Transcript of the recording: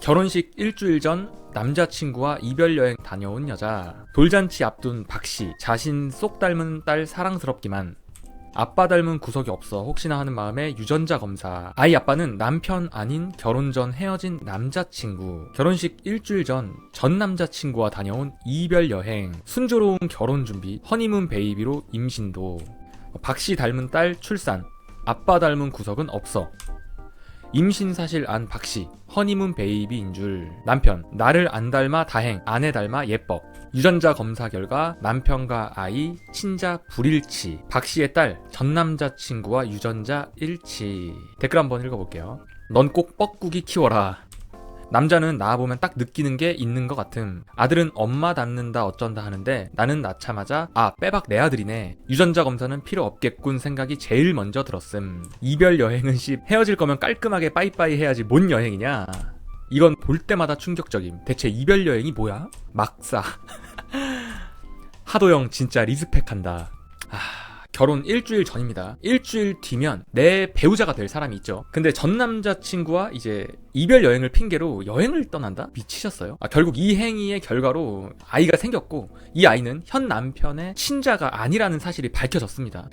결혼식 일주일 전 남자친구와 이별 여행 다녀온 여자. 돌잔치 앞둔 박씨. 자신 쏙 닮은 딸 사랑스럽기만. 아빠 닮은 구석이 없어 혹시나 하는 마음에 유전자 검사. 아이 아빠는 남편 아닌 결혼 전 헤어진 남자친구. 결혼식 일주일 전 전 남자친구와 다녀온 이별 여행. 순조로운 결혼 준비. 허니문 베이비로 임신도. 박씨 닮은 딸 출산. 아빠 닮은 구석은 없어. 임신 사실 안 박씨 허니문 베이비인 줄 남편 나를 안 닮아 다행 아내 닮아 예뻐. 유전자 검사 결과 남편과 아이 친자 불일치. 박씨의 딸 전 남자 친구와 유전자 일치. 댓글 한번 읽어볼게요. 넌 꼭 뻐꾸기 키워라 남자는 나와보면 딱 느끼는 게 있는 것 같음. 아들은 엄마 닮는다 어쩐다 하는데 나는 낳자마자 아 빼박 내 아들이네. 유전자 검사는 필요 없겠군 생각이 제일 먼저 들었음. 이별 여행은 씨 헤어질 거면 깔끔하게 빠이빠이 해야지 뭔 여행이냐. 이건 볼 때마다 충격적임. 대체 이별 여행이 뭐야? 막사. 하도영 진짜 리스펙한다. 아, 결혼 일주일 전입니다. 일주일 뒤면 내 배우자가 될 사람이 있죠. 근데 전 남자친구와 이제 이별 여행을 핑계로 여행을 떠난다? 미치셨어요? 아, 결국 이 행위의 결과로 아이가 생겼고 이 아이는 현 남편의 친자가 아니라는 사실이 밝혀졌습니다.